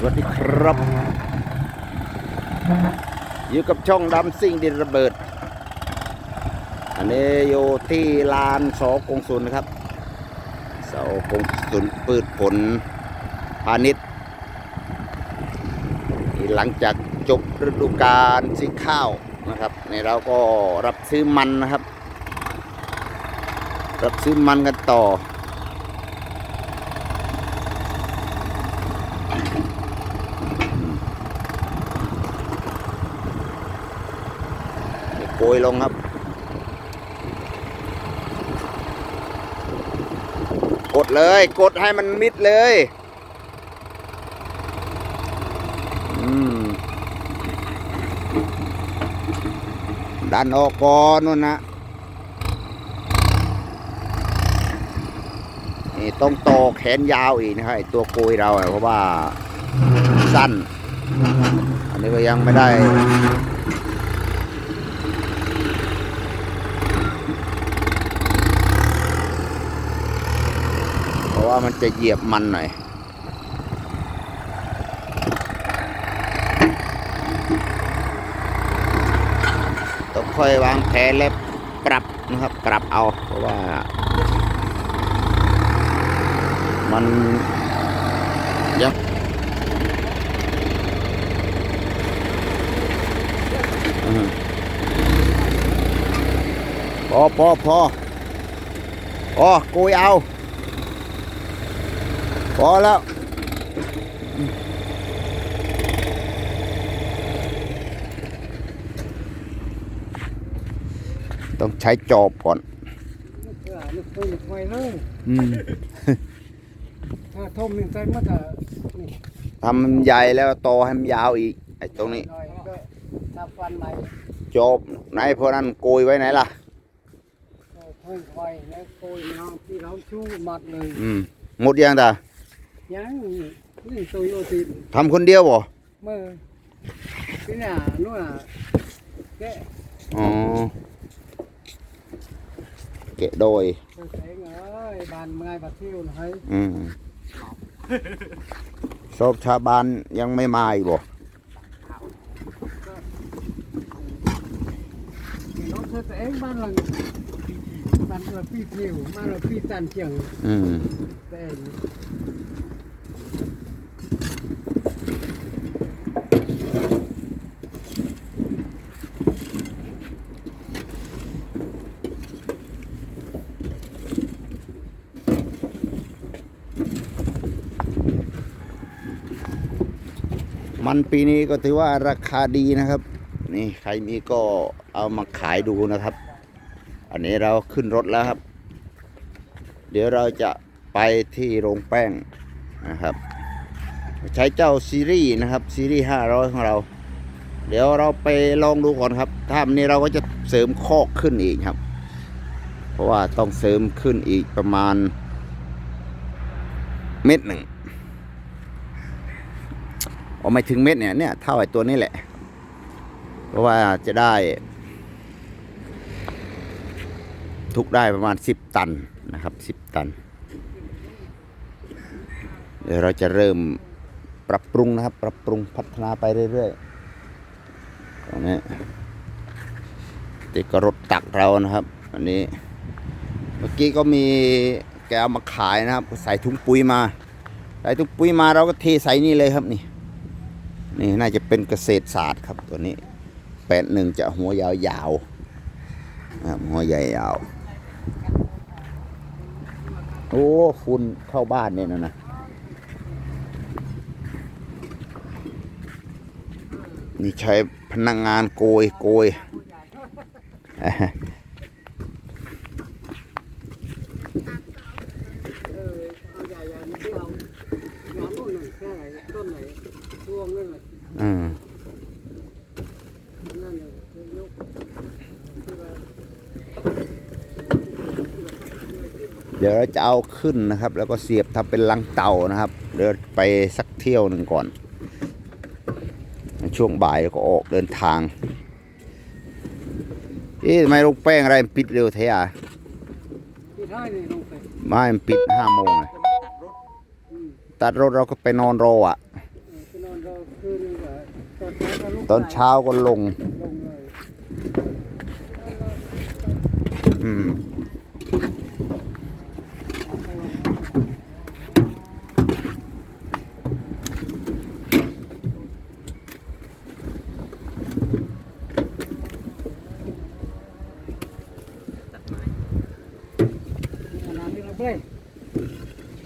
สวัสดีครับ อยู่กับช่องดำซิ่งดินระเบิด อันนี้อยู่ที่ลานสอกงสุนนะครับเสากงสุนปืดผลพาณิชย์หลังจากจบฤดูกาลสีข้าวนะครับในเราก็รับซื้อมันนะครับ รับซื้อมันกันต่อ โกยลงครับ กดเลย กดให้มันมิดเลยดันออกก่อนนู่นนะนี่ต้องต่อแขนยาวอีกนะครับตัวโกยเราเพราะว่าสั้น อันนี้ก็ยังไม่ได้ เพราะว่า มันจะเหยียบมันหน่อย ต้องค่อยวางแผนและปรับนะครับ ปรับเอาเพราะว่า มันยังอืมพอพอพอพอกุยเอา พอแล้ว ต้องใช้จอบก่อน ลูกปืนไฟเลยอืมถ้าทมนี่ใจมันจะนี่ทำมันใหญ่แล้วโตให้มันยาวอีก ไอ้ตรงนี้ หน่อยก็ถ้าฟันไหนจอบไหนพวกนั้นโกยไว้ไหนล่ะ ก็เพิ่งไฟแล้วโกยน้องที่เราชูมัดเลย อืม หมดยังตา ยังนี่ตัวโยตินทำคนเดียวบ่เมื่อที่น่ะนู่นน่ะแกะอ๋อเกะโดยเปิดแสงเอ้ยบานเมื่อยบัดเที่ยวนะเฮ้ยอืมศพชาวบ้านยังไม่มาอีกบ่รถเธอแสงบ้านหลังบ้านเราพี่เที่ยวบ้านเราพี่ตันเชียงอืม แต่ มันปีนี้ก็ถือว่าราคาดีนะครับ นี่ใครมีก็เอามาขายดูนะครับ อันนี้เราขึ้นรถแล้วครับ เดี๋ยวเราจะไปที่โรงแป้งนะครับ ใช้เจ้าซีรีส์นะครับซีรีส์500ของเรา เดี๋ยวเราไปลองดูก่อนครับถ้าอันนี้เราก็จะเสริมคอกขึ้นอีกครับ เพราะว่าต้องเสริมขึ้นอีกประมาณเม็ดหนึ่ง ออกไม่ถึงเม็ดเนี่ยเนี่ยเท่าไอ้ตัวนี้แหละ เพราะว่าจะได้ ทุกได้ประมาณ10ตันนะครับ10ตัน เดี๋ยวเราจะเริ่มปรับปรุงนะครับ ปรับปรุงพัฒนาไปเรื่อยๆตรงนี้ติดกับรถตักเรานะครับ อันนี้ เมื่อกี้ก็มีแกเอามาขายนะครับ ใส่ถุงปุ๋ยมา ใส่ถุงปุ๋ยมาเราก็เทใส่นี่เลยครับนี่ นี่น่าจะเป็นเกษตรศาสตร์ครับตัวนี้แปดหนึ่งจะหัวยาวๆนะครับหัวใหญ่ยาว โอ้ฝุ่นเข้าบ้านเนี่ยนะนะนี่ใช้พนักงงานโกยโกย เออเอาใหญ่ๆที่เอาน้ำนู่นน่ะแค่ไหนต้นไหนช่วงนั่นแหละ อืมนั่นเลยยกที่ว่าเดี๋ยวเราจะเอาขึ้นนะครับ แล้วก็เสียบทำเป็นลังเต่านะครับ เดินไปสักเที่ยวหนึ่งก่อน ช่วงบ่ายก็ออกเดินทาง เอ๊ะทำไมลงแป้งอะไรมันปิดเร็วเทอะที่ท้ายนี่ลงไปไม่มันปิดห้าโมงอะอืมตัดรถเราก็ไปนอนรออะ เออไป ตอนเช้าก็ลง อืม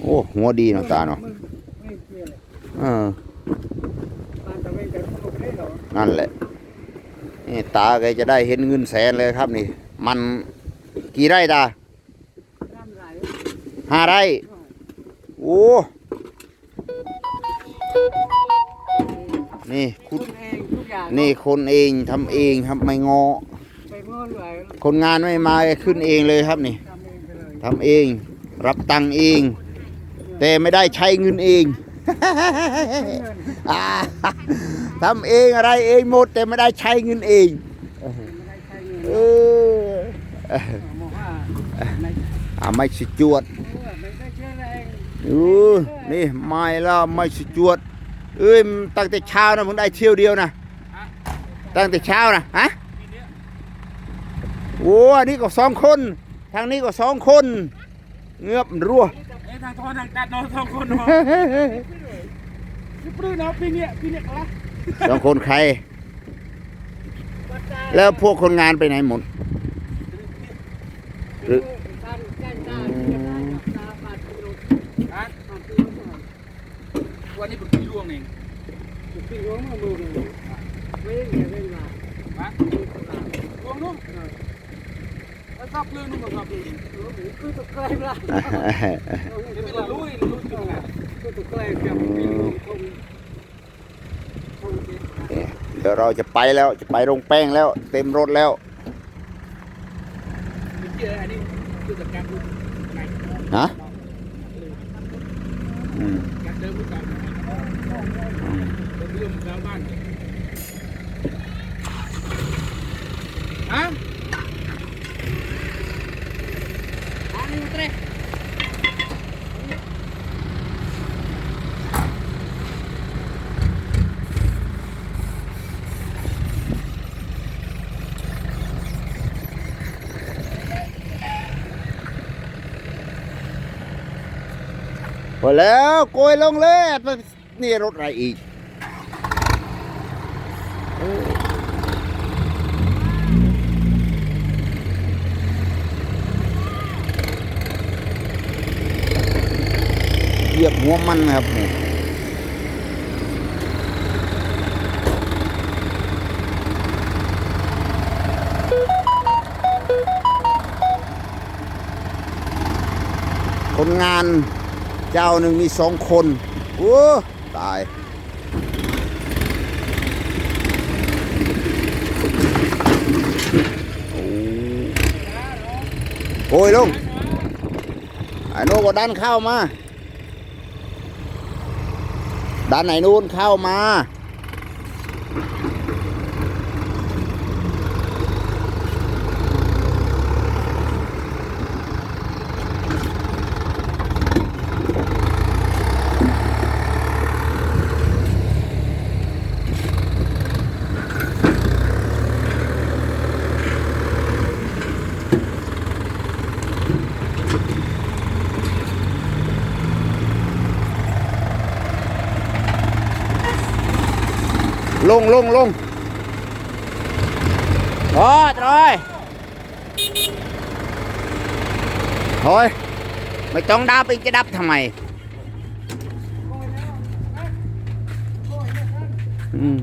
โอ้ หัวดีเนาะตาเนาะอ่า นตะเวนจะโอเคเหรอนั่นแหละนี่ตาแกจะได้เห็นเงินแสนเลยครับนี่ มันกี่ไร่ตาน้ำไหลห้าไร่โอ้นี่คุคุณณเองทุกอย่างนี่คนเองทำเองครับไม่งอไปเมื่อไหร่คนงานไม่มาแกขึ้นเองเลยครับนี่ทำเองไปเลยทำเองรับตังค์เอง แต่ไม่ได้ใช้เงินเองอ่า ทำเองอะไรเองหมด แต่ไม่ได้ใช้เงินเองไม่ได้ใช้เงินเออหมอว่าไม่อ่าไม่สิจวดไม่ได้ใช้แรงอือนี่ไม่แล้วไม่สิจวดเอ้ยมันตั้งแต่เช้านะมึงได้เที่ยวเดียวนะตั้งแต่เช้านะฮะโอ้อันนี้ก็สองคน ทางนี้ก็สองคน เงือบรั่วเอ้ยทางทอนทางตัดเนาะสองคนเนาะพี่ปลื้มเนาะพี่เนี่ยพี่เนี่ยอะไร สองคนใคร แล้วพวกคนงานไปไหนหมดหรือบ้านใกล้ตาที่ได้ตาบาดกิโลฮะบาดกิโลวันนี้เป็นพี่ล่วงเองพี่น้องมาดูเลยไม่ได้เงินเวลาฮะล่วงนุ่มแล้วชอบเรื่องนุ่มกับชอบเรื่องคือตะไคร้ละเดี๋ยวไปลุยลุยจริงอะคือตะไคร้แบบพี่น้องคงคงเด็ดเดี๋ยวเราจะไปแล้วจะไปโรงแป้งแล้ว เต็มรถแล้วเป็นเจออันนี้คือจัดการดูไงฮะอืมการเดิมรู้จักเป็นเรื่องชาวบ้านฮะอันนี้มันเตะ พอ แล้วโกยลงเลยนี่รถอะไรอีกเหยียบหัวมันครับนี่คนงาน เจ้าหนึ่งมีสองคน โอ้ตาย โอ้ยลุงไอ้โน่ก็ดันเข้ามาดันไหนนู่นเข้ามา งลงลงโอ้ยโอ้ยโอ้ยไม่ต้องดับอีกจะดับทำไมอืม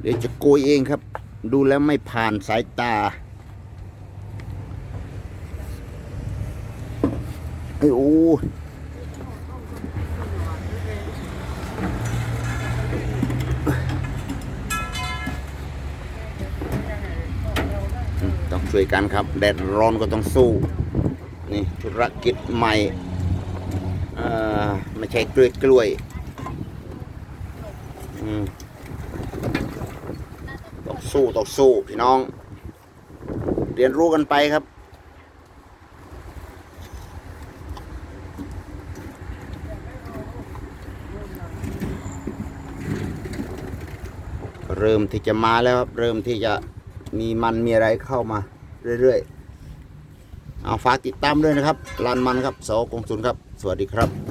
เดี๋ยวจะโกยเองครับ ดูแล้วไม่ผ่านสายตา ไอ้โอ้ต้องช่วยกันครับ แดดร้อนก็ต้องสู้ นี่ธุรกิจใหม่เออไม่ใช่กล้วยกล้วยอืมต้องสู้ต้องสู้พี่น้อง เรียนรู้กันไปครับ เริ่มที่จะมาแล้วครับ เริ่มที่จะมีมันมีอะไรเข้ามาเรื่อยๆเอาฝากติดตามด้วยนะครับลานมันครับโสกงสุนครับ สวัสดีครับ